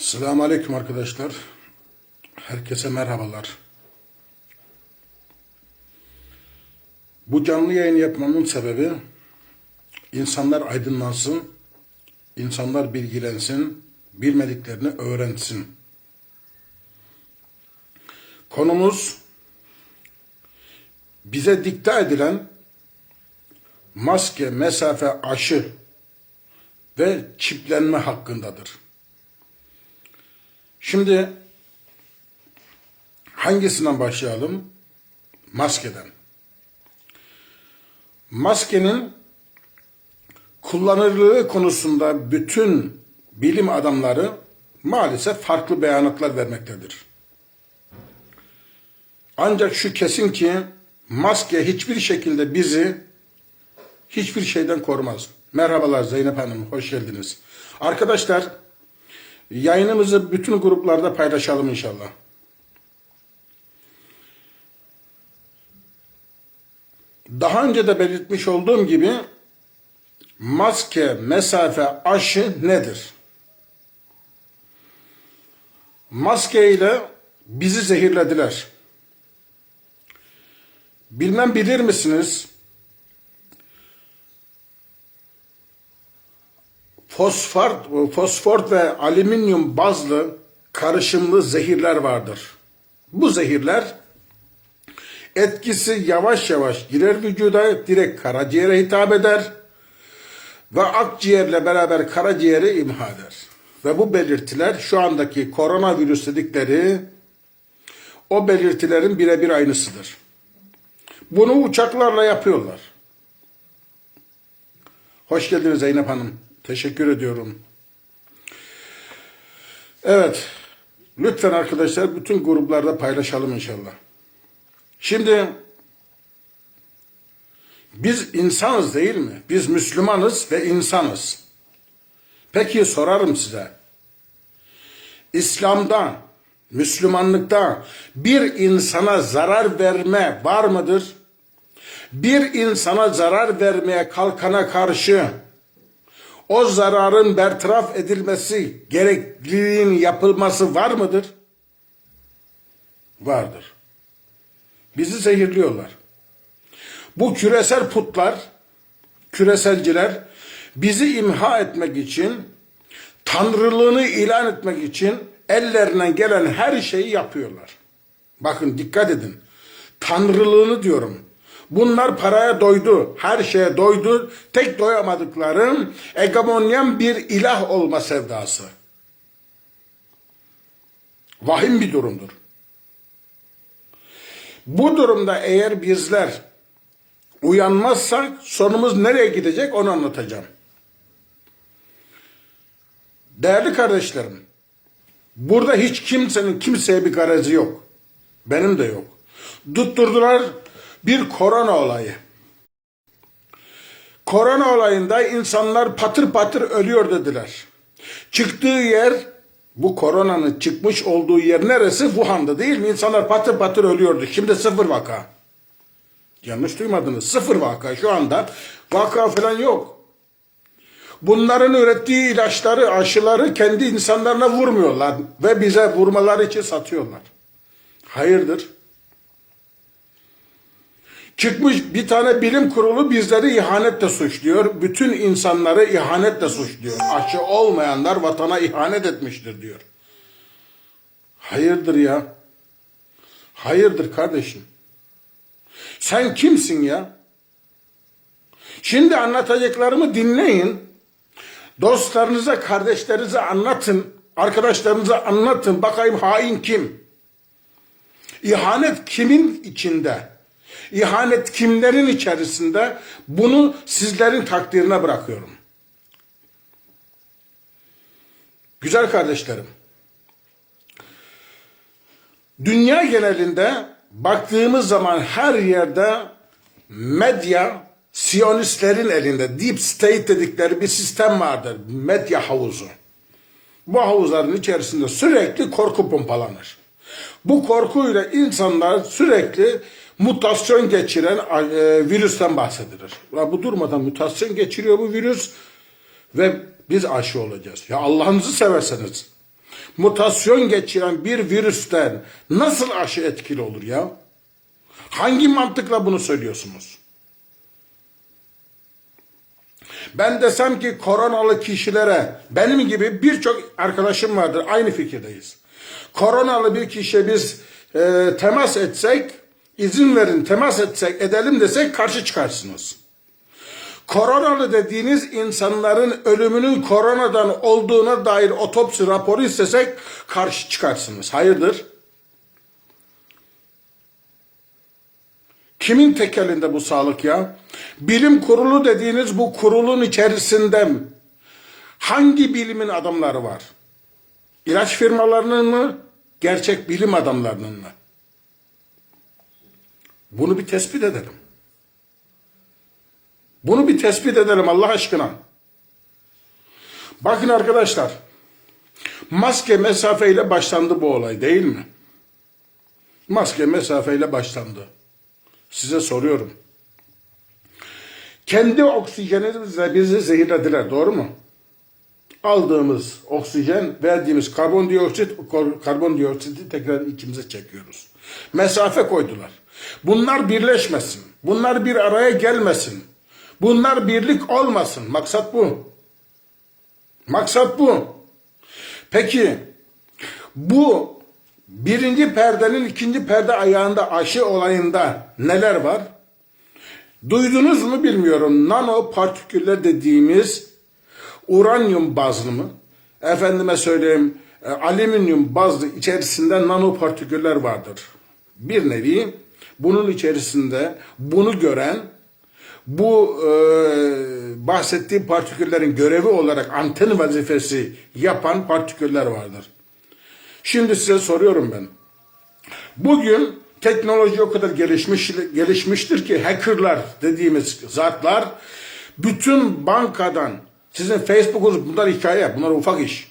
Selamun Aleyküm arkadaşlar. Herkese merhabalar. Bu canlı yayın yapmamın sebebi insanlar aydınlansın, insanlar bilgilensin, bilmediklerini öğrensin. Konumuz bize dikte edilen maske, mesafe, aşı ve çiplenme hakkındadır. Şimdi hangisinden başlayalım? Maskeden. Maskenin kullanıldığı konusunda bütün bilim adamları maalesef farklı beyanatlar vermektedir. Ancak şu kesin ki maske hiçbir şekilde bizi hiçbir şeyden korumaz. Merhabalar Zeynep Hanım, hoş geldiniz. Arkadaşlar, Yayınımızı bütün gruplarda paylaşalım inşallah. Daha önce de belirtmiş olduğum gibi maske, mesafe, aşı nedir? Maske ile bizi zehirlediler. Bilmem bilir misiniz? Fosfor, fosfor ve alüminyum bazlı karışımlı zehirler vardır. Bu zehirler etkisi yavaş yavaş girer vücuda, direkt karaciğere hitap eder ve akciğerle beraber karaciğeri imha eder. Ve bu belirtiler şu andaki koronavirüs dedikleri o belirtilerin birebir aynısıdır. Bunu uçaklarla yapıyorlar. Hoş geldiniz Zeynep Hanım. Teşekkür ediyorum. Evet. Lütfen arkadaşlar bütün gruplarda paylaşalım inşallah. Şimdi biz insanız değil mi? Biz Müslümanız ve insanız. Peki sorarım size. İslam'da, Müslümanlıkta bir insana zarar verme var mıdır? Bir insana zarar vermeye kalkana karşı o zararın bertaraf edilmesi, gerekliliğin yapılması var mıdır? Vardır. Bizi zehirliyorlar. Bu küresel putlar, küreselciler bizi imha etmek için, tanrılığını ilan etmek için ellerinden gelen her şeyi yapıyorlar. Bakın dikkat edin. Tanrılığını diyorum. Bunlar paraya doydu, her şeye doydu. Tek doyamadıkları egemonyen bir ilah olma sevdası. Vahim bir durumdur. Bu durumda eğer bizler uyanmazsak sonumuz nereye gidecek onu anlatacağım. Değerli kardeşlerim, burada hiç kimsenin kimseye bir garezi yok. Benim de yok. Tutturdular bir korona olayı. Korona olayında insanlar patır patır ölüyor dediler. Çıktığı yer bu koronanın çıkmış olduğu yer neresi? Wuhan'da değil mi? İnsanlar patır patır ölüyordu. Şimdi sıfır vaka. Yanlış duymadınız. Sıfır vaka. Şu anda vaka falan yok. Bunların ürettiği ilaçları, aşıları kendi insanlarına vurmuyorlar ve bize vurmaları için satıyorlar. Hayırdır? Çıkmış bir tane bilim kurulu bizleri ihanetle suçluyor. Bütün insanları ihanetle suçluyor. Aşı olmayanlar vatana ihanet etmiştir diyor. Hayırdır ya? Hayırdır kardeşim? Sen kimsin ya? Şimdi anlatacaklarımı dinleyin. Dostlarınıza, kardeşlerinize anlatın. Arkadaşlarınıza anlatın. Bakayım hain kim? İhanet kimin içinde? İhanet kimlerin içerisinde? Bunu sizlerin takdirine bırakıyorum. Güzel kardeşlerim. Dünya genelinde baktığımız zaman her yerde medya Siyonistlerin elinde deep state dedikleri bir sistem vardır. Medya havuzu. Bu havuzların içerisinde sürekli korku pompalanır. Bu korkuyla insanlar sürekli mutasyon geçiren e, virüsten bahsedilir. Bu durmadan mutasyon geçiriyor bu virüs ve biz aşı olacağız. Ya Allah'ınızı severseniz mutasyon geçiren bir virüsten nasıl aşı etkili olur ya? Hangi mantıkla bunu söylüyorsunuz? Ben desem ki koronalı kişilere benim gibi birçok arkadaşım vardır aynı fikirdeyiz. Koronalı bir kişiye biz e, temas etsek izin verin temas etsek edelim desek karşı çıkarsınız. Koronalı dediğiniz insanların ölümünün koronadan olduğuna dair otopsi raporu istesek karşı çıkarsınız. Hayırdır? Kimin tekelinde bu sağlık ya? Bilim kurulu dediğiniz bu kurulun içerisinde hangi bilimin adamları var? İlaç firmalarının mı? Gerçek bilim adamlarının mı? Bunu bir tespit edelim. Bunu bir tespit edelim Allah aşkına. Bakın arkadaşlar. Maske mesafeyle başlandı bu olay değil mi? Maske mesafeyle başlandı. Size soruyorum. Kendi oksijenimizle bizi zehirlediler doğru mu? Aldığımız oksijen, verdiğimiz karbondioksit, karbondioksiti tekrar içimize çekiyoruz. Mesafe koydular. Bunlar birleşmesin. Bunlar bir araya gelmesin. Bunlar birlik olmasın. Maksat bu. Maksat bu. Peki bu birinci perdenin ikinci perde ayağında aşı olayında neler var? Duydunuz mu bilmiyorum. Nano partiküller dediğimiz uranyum bazlı mı? Efendime söyleyeyim e, alüminyum bazlı içerisinde nano partiküller vardır. Bir nevi bunun içerisinde bunu gören bu e, bahsettiğim partiküllerin görevi olarak anten vazifesi yapan partiküller vardır. Şimdi size soruyorum ben. Bugün teknoloji o kadar gelişmiş gelişmiştir ki hackerlar dediğimiz zatlar bütün bankadan sizin Facebook'unuz bunlar hikaye, bunlar ufak iş.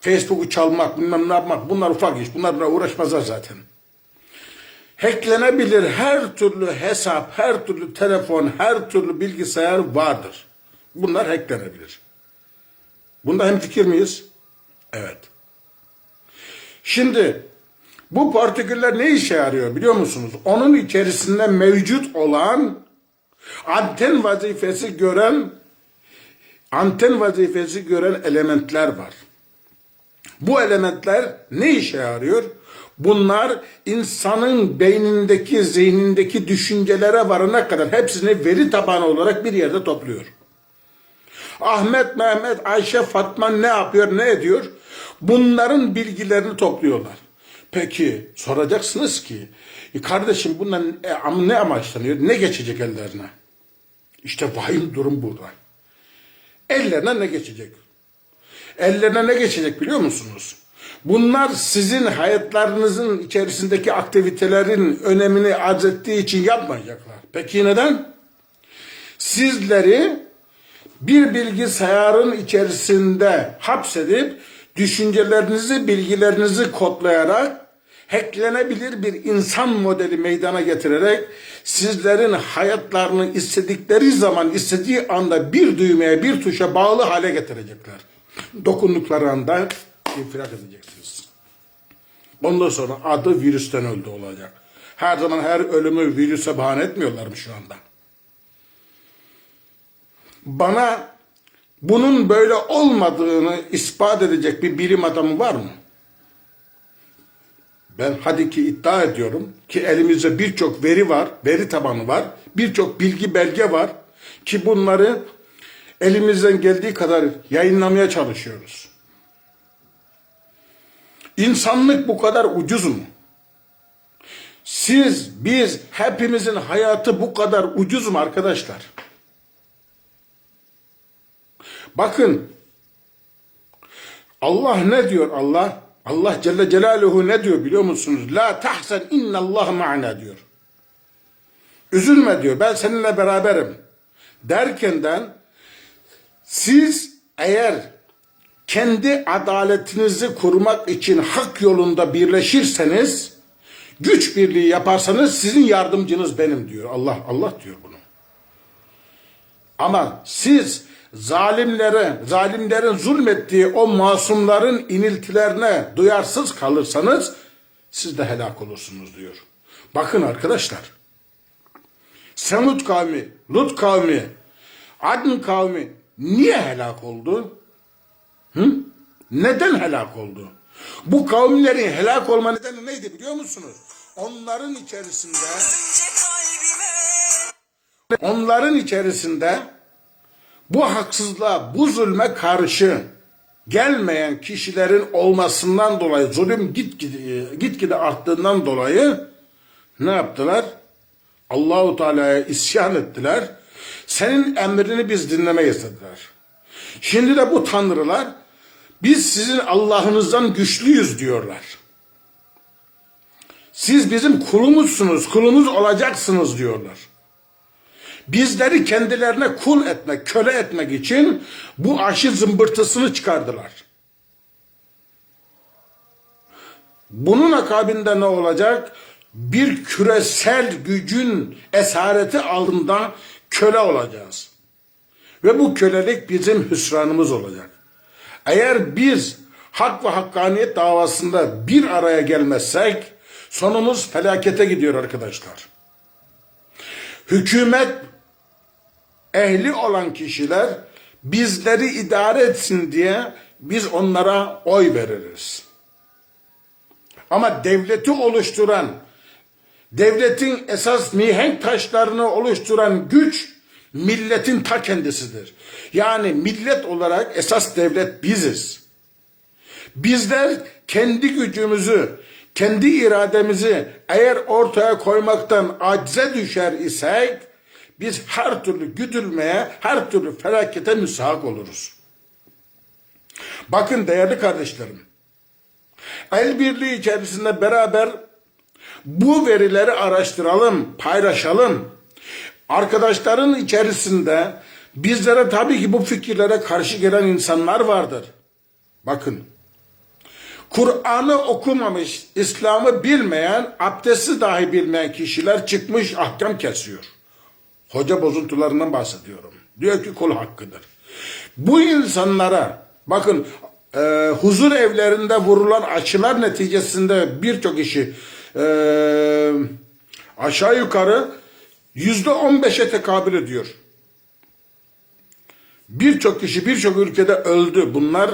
Facebook'u çalmak, bilmem ne yapmak bunlar ufak iş. Bunlar uğraşmazlar zaten hacklenebilir her türlü hesap, her türlü telefon, her türlü bilgisayar vardır. Bunlar hacklenebilir. Bunda hem fikir miyiz? Evet. Şimdi bu partiküller ne işe yarıyor biliyor musunuz? Onun içerisinde mevcut olan anten vazifesi gören anten vazifesi gören elementler var. Bu elementler ne işe yarıyor? Bunlar insanın beynindeki, zihnindeki düşüncelere varana kadar hepsini veri tabanı olarak bir yerde topluyor. Ahmet, Mehmet, Ayşe, Fatma ne yapıyor, ne ediyor? Bunların bilgilerini topluyorlar. Peki soracaksınız ki e kardeşim bunlar e, ne amaçlanıyor? Ne geçecek ellerine? İşte vahim durum burada. Ellerine ne geçecek? Ellerine ne geçecek biliyor musunuz? Bunlar sizin hayatlarınızın içerisindeki aktivitelerin önemini arz ettiği için yapmayacaklar. Peki neden? Sizleri bir bilgisayarın içerisinde hapsedip düşüncelerinizi, bilgilerinizi kodlayarak hacklenebilir bir insan modeli meydana getirerek sizlerin hayatlarını istedikleri zaman istediği anda bir düğmeye bir tuşa bağlı hale getirecekler. Dokundukları anda infilak edeceksiniz. Ondan sonra adı virüsten öldü olacak. Her zaman her ölümü virüse bahane etmiyorlar mı şu anda? Bana bunun böyle olmadığını ispat edecek bir bilim adamı var mı? Ben hadi ki iddia ediyorum ki elimizde birçok veri var, veri tabanı var, birçok bilgi belge var ki bunları elimizden geldiği kadar yayınlamaya çalışıyoruz. İnsanlık bu kadar ucuz mu? Siz, biz, hepimizin hayatı bu kadar ucuz mu arkadaşlar? Bakın Allah ne diyor Allah? Allah Celle Celaluhu ne diyor biliyor musunuz? La tahsen innallah ma'na diyor. Üzülme diyor ben seninle beraberim. Derkenden siz eğer kendi adaletinizi kurmak için hak yolunda birleşirseniz, güç birliği yaparsanız sizin yardımcınız benim diyor. Allah Allah diyor bunu. Ama siz zalimlere, zalimlerin zulmettiği o masumların iniltilerine duyarsız kalırsanız siz de helak olursunuz diyor. Bakın arkadaşlar. Semud kavmi, Lut kavmi, Adn kavmi niye helak oldu? Hı? Neden helak oldu? Bu kavimlerin helak olma nedeni neydi biliyor musunuz? Onların içerisinde onların içerisinde bu haksızlığa, bu zulme karşı gelmeyen kişilerin olmasından dolayı zulüm gitgide, gitgide arttığından dolayı ne yaptılar? Allahu Teala'ya isyan ettiler. Senin emrini biz dinlemeyiz dediler. Şimdi de bu tanrılar biz sizin Allah'ınızdan güçlüyüz diyorlar. Siz bizim kulumuzsunuz, kulumuz olacaksınız diyorlar. Bizleri kendilerine kul etmek, köle etmek için bu aşı zımbırtısını çıkardılar. Bunun akabinde ne olacak? Bir küresel gücün esareti altında köle olacağız. Ve bu kölelik bizim hüsranımız olacak. Eğer biz hak ve hakkaniyet davasında bir araya gelmezsek sonumuz felakete gidiyor arkadaşlar. Hükümet ehli olan kişiler bizleri idare etsin diye biz onlara oy veririz. Ama devleti oluşturan, devletin esas mihenk taşlarını oluşturan güç milletin ta kendisidir. Yani millet olarak esas devlet biziz. Bizler kendi gücümüzü, kendi irademizi eğer ortaya koymaktan acize düşer isek biz her türlü güdülmeye, her türlü felakete müsahak oluruz. Bakın değerli kardeşlerim, el birliği içerisinde beraber bu verileri araştıralım, paylaşalım. Arkadaşların içerisinde bizlere tabii ki bu fikirlere karşı gelen insanlar vardır. Bakın, Kur'an'ı okumamış, İslam'ı bilmeyen, abdesti dahi bilmeyen kişiler çıkmış ahkam kesiyor. Hoca bozuntularından bahsediyorum. Diyor ki kul hakkıdır. Bu insanlara bakın e, huzur evlerinde vurulan aşılar neticesinde birçok kişi e, aşağı yukarı yüzde on beşe tekabül ediyor. Birçok kişi birçok ülkede öldü. Bunlar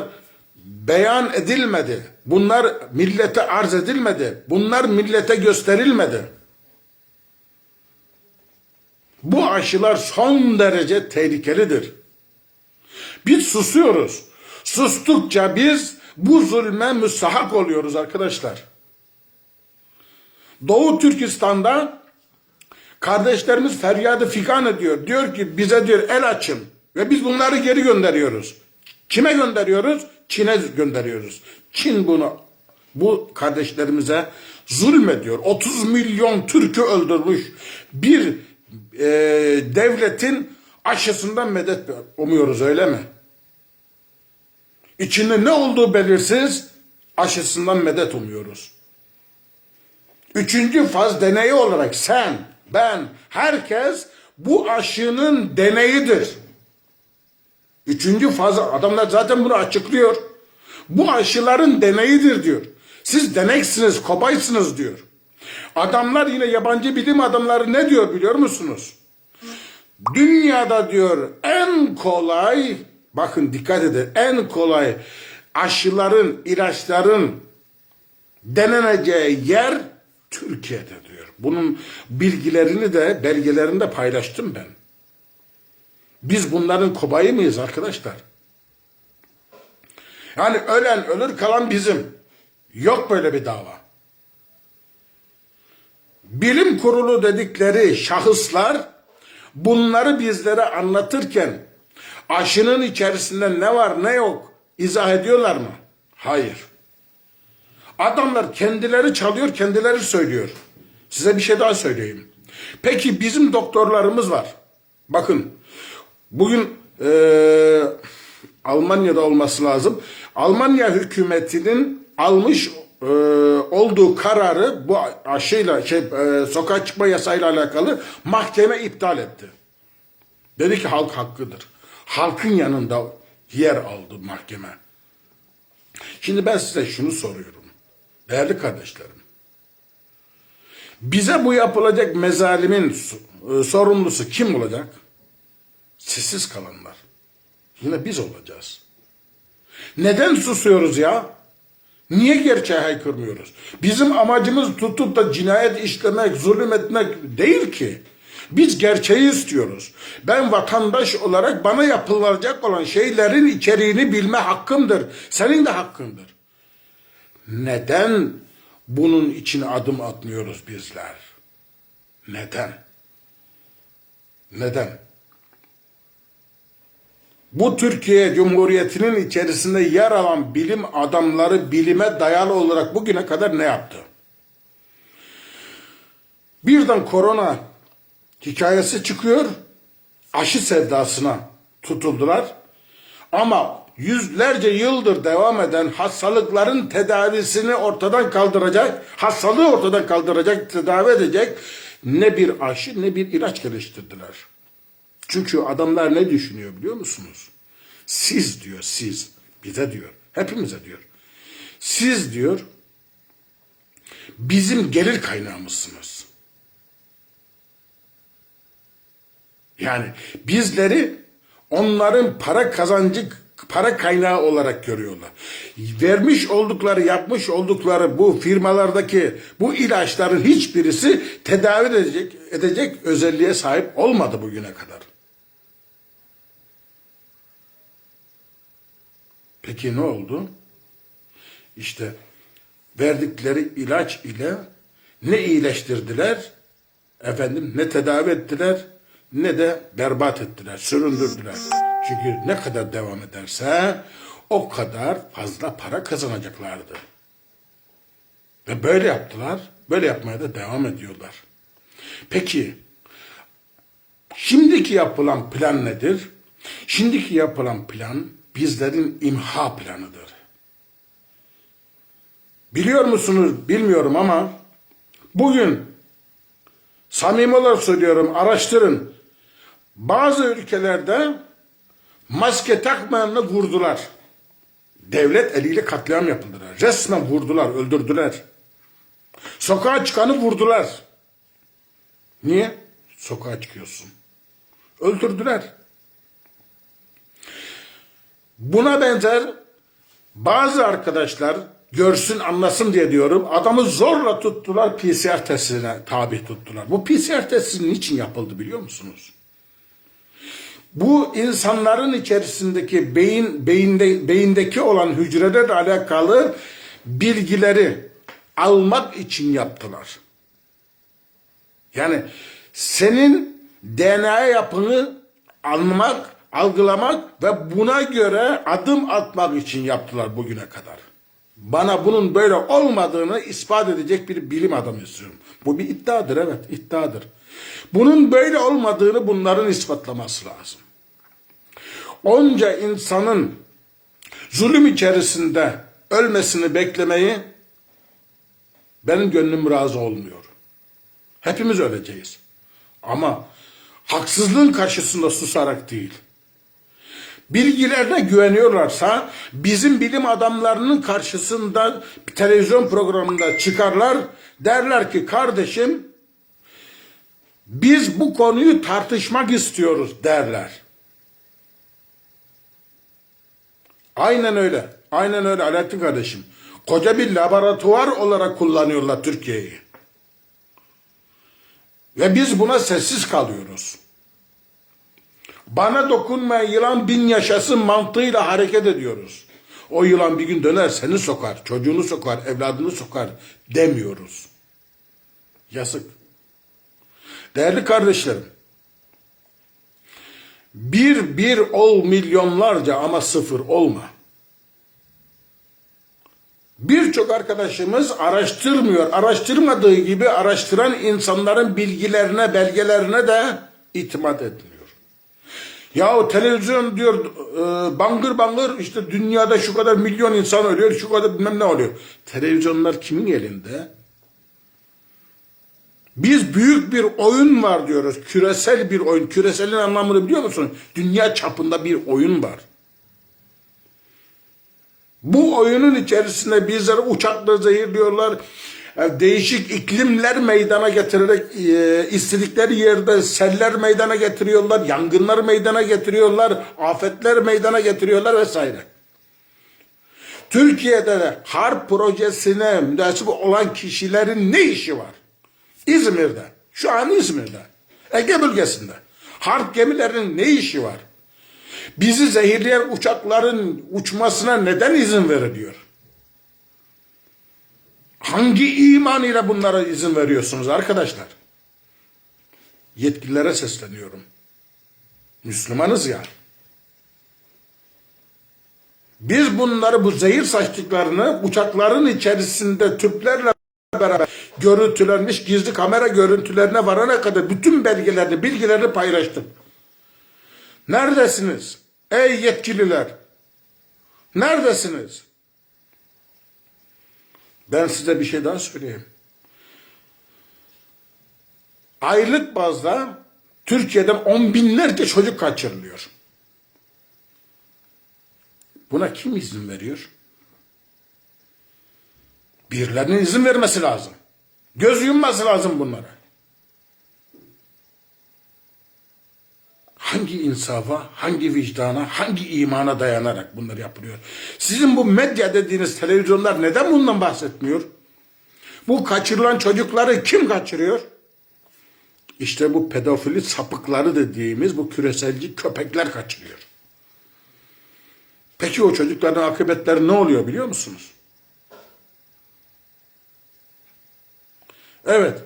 beyan edilmedi. Bunlar millete arz edilmedi. Bunlar millete gösterilmedi. Bu aşılar son derece tehlikelidir. Biz susuyoruz. Sustukça biz bu zulme müstahak oluyoruz arkadaşlar. Doğu Türkistan'da kardeşlerimiz feryadı figan ediyor. Diyor ki bize diyor el açın ve biz bunları geri gönderiyoruz. Kime gönderiyoruz? Çin'e gönderiyoruz. Çin bunu bu kardeşlerimize zulmediyor. 30 milyon Türk'ü öldürmüş bir e, devletin aşısından medet umuyoruz öyle mi? İçinde ne olduğu belirsiz aşısından medet umuyoruz. Üçüncü faz deneyi olarak sen, ben, herkes bu aşının deneyidir. Üçüncü faz adamlar zaten bunu açıklıyor. Bu aşıların deneyidir diyor. Siz deneksiniz, kobaysınız diyor. Adamlar yine yabancı bilim adamları ne diyor biliyor musunuz? Dünyada diyor en kolay, bakın dikkat edin, en kolay aşıların, ilaçların deneneceği yer Türkiye'de diyor. Bunun bilgilerini de belgelerini de paylaştım ben. Biz bunların kobayı mıyız arkadaşlar? Yani ölen ölür kalan bizim. Yok böyle bir dava. Bilim kurulu dedikleri şahıslar bunları bizlere anlatırken aşının içerisinde ne var ne yok izah ediyorlar mı? Hayır. Adamlar kendileri çalıyor, kendileri söylüyor. Size bir şey daha söyleyeyim. Peki bizim doktorlarımız var. Bakın bugün e, Almanya'da olması lazım. Almanya hükümetinin almış e, olduğu kararı bu aşıyla şey e, sokağa çıkma yasayla alakalı mahkeme iptal etti. Dedi ki halk hakkıdır. halkın yanında yer aldı mahkeme. Şimdi ben size şunu soruyorum. Değerli kardeşlerim. Bize bu yapılacak mezalimin e, sorumlusu kim olacak? Sessiz kalanlar. Yine biz olacağız. Neden susuyoruz ya? Niye gerçeği haykırmıyoruz? Bizim amacımız tutup da cinayet işlemek, zulüm etmek değil ki. Biz gerçeği istiyoruz. Ben vatandaş olarak bana yapılacak olan şeylerin içeriğini bilme hakkımdır. Senin de hakkındır. Neden bunun için adım atmıyoruz bizler? Neden? Neden? Bu Türkiye Cumhuriyeti'nin içerisinde yer alan bilim adamları bilime dayalı olarak bugüne kadar ne yaptı? Birden korona hikayesi çıkıyor. Aşı sevdasına tutuldular. Ama yüzlerce yıldır devam eden hastalıkların tedavisini ortadan kaldıracak, hastalığı ortadan kaldıracak, tedavi edecek ne bir aşı ne bir ilaç geliştirdiler. Çünkü adamlar ne düşünüyor biliyor musunuz? Siz diyor siz. Bize diyor. Hepimize diyor. Siz diyor bizim gelir kaynağımızsınız. Yani bizleri onların para kazancı para kaynağı olarak görüyorlar. Vermiş oldukları, yapmış oldukları bu firmalardaki bu ilaçların hiçbirisi tedavi edecek, edecek özelliğe sahip olmadı bugüne kadar. Peki ne oldu? İşte verdikleri ilaç ile ne iyileştirdiler, efendim ne tedavi ettiler, ne de berbat ettiler, süründürdüler. Çünkü ne kadar devam ederse o kadar fazla para kazanacaklardı. Ve böyle yaptılar, böyle yapmaya da devam ediyorlar. Peki, şimdiki yapılan plan nedir? Şimdiki yapılan plan bizlerin imha planıdır. Biliyor musunuz bilmiyorum ama bugün samimi olarak söylüyorum araştırın. Bazı ülkelerde maske takmayanla vurdular. Devlet eliyle katliam yapıldılar. Resmen vurdular, öldürdüler. Sokağa çıkanı vurdular. Niye? Sokağa çıkıyorsun. Öldürdüler. Buna benzer bazı arkadaşlar görsün anlasın diye diyorum adamı zorla tuttular PCR testine tabi tuttular. Bu PCR testi niçin yapıldı biliyor musunuz? Bu insanların içerisindeki beyin beyinde beyindeki olan hücrelerle alakalı bilgileri almak için yaptılar. Yani senin DNA yapını almak algılamak ve buna göre adım atmak için yaptılar bugüne kadar. Bana bunun böyle olmadığını ispat edecek bir bilim adamı istiyorum. Bu bir iddiadır evet iddiadır. Bunun böyle olmadığını bunların ispatlaması lazım. Onca insanın zulüm içerisinde ölmesini beklemeyi benim gönlüm razı olmuyor. Hepimiz öleceğiz. Ama haksızlığın karşısında susarak değil bilgilerine güveniyorlarsa bizim bilim adamlarının karşısında televizyon programında çıkarlar derler ki kardeşim biz bu konuyu tartışmak istiyoruz derler. Aynen öyle. Aynen öyle Alaaddin kardeşim. Koca bir laboratuvar olarak kullanıyorlar Türkiye'yi. Ve biz buna sessiz kalıyoruz. Bana dokunmayan yılan bin yaşasın mantığıyla hareket ediyoruz. O yılan bir gün döner seni sokar, çocuğunu sokar, evladını sokar demiyoruz. Yazık. Değerli kardeşlerim, bir bir ol milyonlarca ama sıfır olma. Birçok arkadaşımız araştırmıyor. Araştırmadığı gibi araştıran insanların bilgilerine, belgelerine de itimat etmiyor. Ya televizyon diyor e, bangır bangır işte dünyada şu kadar milyon insan ölüyor, şu kadar bilmem ne oluyor. Televizyonlar kimin elinde? Biz büyük bir oyun var diyoruz. Küresel bir oyun. Küreselin anlamını biliyor musun? Dünya çapında bir oyun var. Bu oyunun içerisinde bizleri uçakla zehirliyorlar. E, Değişik iklimler meydana getirerek e, istedikleri yerde seller meydana getiriyorlar, yangınlar meydana getiriyorlar, afetler meydana getiriyorlar vesaire. Türkiye'de de harp projesine müdahil olan kişilerin ne işi var? İzmir'de. Şu an İzmir'de. Ege bölgesinde. Harp gemilerinin ne işi var? Bizi zehirleyen uçakların uçmasına neden izin veriliyor? Hangi iman ile bunlara izin veriyorsunuz arkadaşlar? Yetkililere sesleniyorum. Müslümanız ya. Biz bunları bu zehir saçtıklarını uçakların içerisinde tüplerle beraber görüntülenmiş gizli kamera görüntülerine varana kadar bütün belgelerini, bilgilerini paylaştık. Neredesiniz? Ey yetkililer! Neredesiniz? Ben size bir şey daha söyleyeyim. Aylık bazda Türkiye'den on binlerce çocuk kaçırılıyor. Buna kim izin veriyor? Birilerinin izin vermesi lazım. Göz yumması lazım bunlara. Hangi insafa, hangi vicdana, hangi imana dayanarak bunlar yapılıyor? Sizin bu medya dediğiniz televizyonlar neden bundan bahsetmiyor? Bu kaçırılan çocukları kim kaçırıyor? İşte bu pedofili sapıkları dediğimiz bu küreselci köpekler kaçırıyor. Peki o çocukların akıbetleri ne oluyor biliyor musunuz? Evet.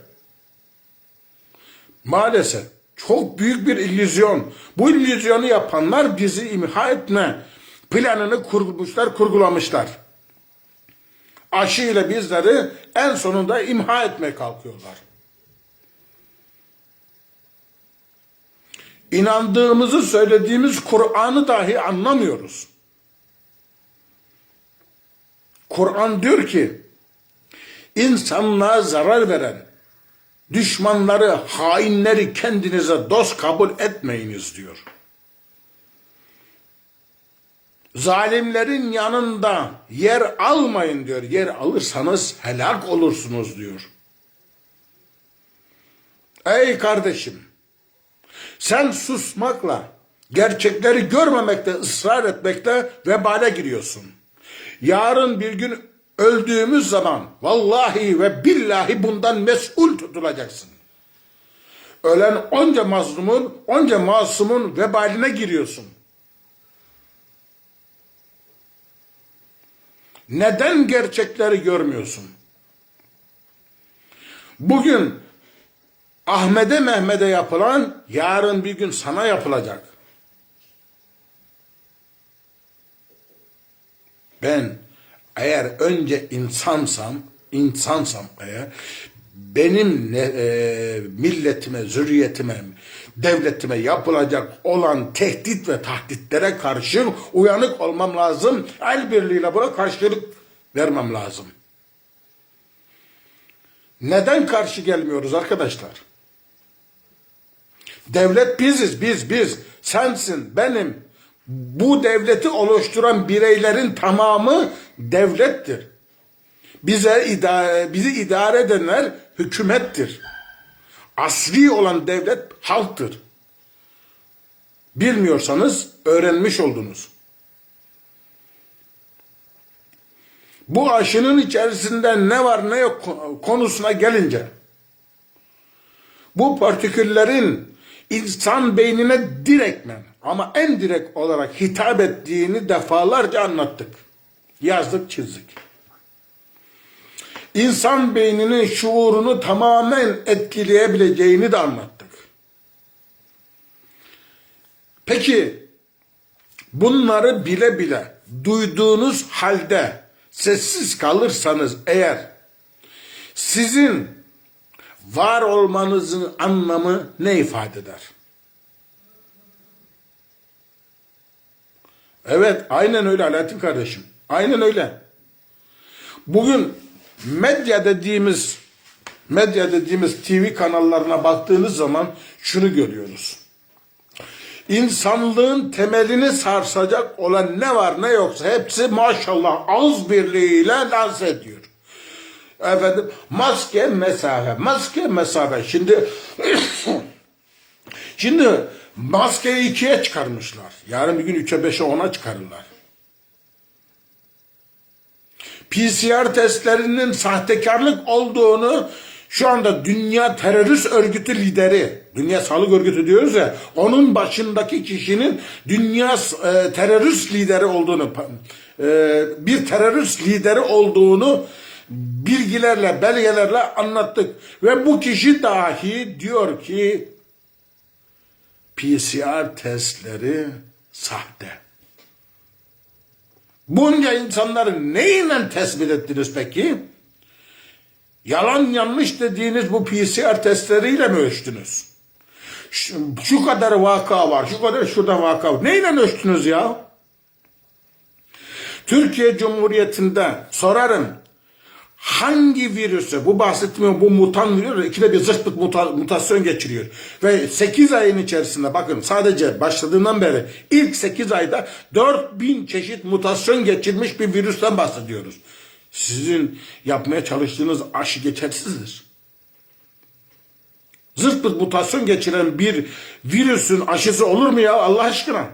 Maalesef çok büyük bir illüzyon. Bu illüzyonu yapanlar bizi imha etme planını kurmuşlar, kurgulamışlar. Aşı ile bizleri en sonunda imha etmeye kalkıyorlar. İnandığımızı söylediğimiz Kur'an'ı dahi anlamıyoruz. Kur'an diyor ki insanlığa zarar veren düşmanları, hainleri kendinize dost kabul etmeyiniz diyor. Zalimlerin yanında yer almayın diyor. Yer alırsanız helak olursunuz diyor. Ey kardeşim, sen susmakla, gerçekleri görmemekte, ısrar etmekte vebale giriyorsun. Yarın bir gün öldüğümüz zaman vallahi ve billahi bundan mesul tutulacaksın. Ölen onca mazlumun, onca masumun vebaline giriyorsun. Neden gerçekleri görmüyorsun? Bugün Ahmet'e Mehmet'e yapılan yarın bir gün sana yapılacak. Ben eğer önce insansam, insansam eğer benim e, milletime, zürriyetime, devletime yapılacak olan tehdit ve tahditlere karşı uyanık olmam lazım. El birliğiyle buna karşılık vermem lazım. Neden karşı gelmiyoruz arkadaşlar? Devlet biziz, biz, biz. Sensin, benim. Bu devleti oluşturan bireylerin tamamı devlettir. Bize idare, bizi idare edenler hükümettir. Asli olan devlet halktır. Bilmiyorsanız öğrenmiş oldunuz. Bu aşının içerisinde ne var ne yok konusuna gelince bu partiküllerin insan beynine direktmen ama en direkt olarak hitap ettiğini defalarca anlattık. Yazdık çizdik. İnsan beyninin şuurunu tamamen etkileyebileceğini de anlattık. Peki bunları bile bile duyduğunuz halde sessiz kalırsanız eğer sizin var olmanızın anlamı ne ifade eder? Evet aynen öyle Alaaddin kardeşim. Aynen öyle. Bugün medya dediğimiz medya dediğimiz TV kanallarına baktığınız zaman şunu görüyoruz. İnsanlığın temelini sarsacak olan ne var ne yoksa hepsi maşallah ağız birliğiyle lanse ediyor. Efendim maske mesafe, maske mesafe. Şimdi şimdi maskeyi ikiye çıkarmışlar. Yarın bir gün üçe beşe ona çıkarırlar. PCR testlerinin sahtekarlık olduğunu şu anda Dünya Terörist Örgütü lideri, Dünya Sağlık Örgütü diyoruz ya, onun başındaki kişinin dünya e, terörist lideri olduğunu, e, bir terörist lideri olduğunu bilgilerle, belgelerle anlattık. Ve bu kişi dahi diyor ki PCR testleri sahte. Bunca insanları neyle tespit ettiniz peki? Yalan yanlış dediğiniz bu PCR testleriyle mi ölçtünüz? Şu, şu kadar vaka var, şu kadar şurada vaka var. Neyle ölçtünüz ya? Türkiye Cumhuriyeti'nde sorarım. Hangi virüsü, bu bahsettiğim bu mutan virüs ikide bir zırt muta- mutasyon geçiriyor. Ve 8 ayın içerisinde bakın sadece başladığından beri ilk 8 ayda 4000 çeşit mutasyon geçirmiş bir virüsten bahsediyoruz. Sizin yapmaya çalıştığınız aşı geçersizdir. Zırt mutasyon geçiren bir virüsün aşısı olur mu ya Allah aşkına?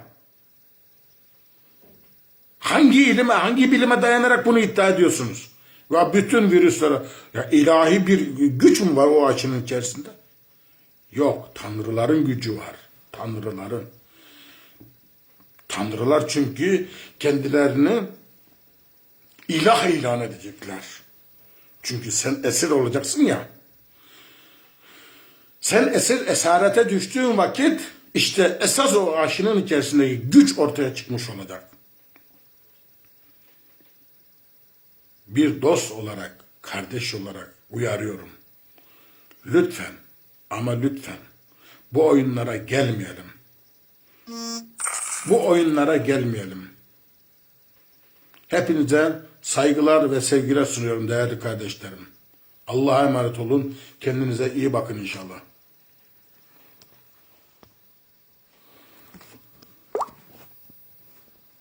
Hangi ilime, hangi bilime dayanarak bunu iddia ediyorsunuz? Ve bütün virüslere ya ilahi bir güç mü var o aşının içerisinde? Yok, tanrıların gücü var. Tanrıların. Tanrılar çünkü kendilerini ilah ilan edecekler. Çünkü sen esir olacaksın ya. Sen esir esarete düştüğün vakit işte esas o aşının içerisindeki güç ortaya çıkmış olacak. Bir dost olarak, kardeş olarak uyarıyorum. Lütfen ama lütfen bu oyunlara gelmeyelim. Bu oyunlara gelmeyelim. Hepinize saygılar ve sevgiler sunuyorum değerli kardeşlerim. Allah'a emanet olun. Kendinize iyi bakın inşallah.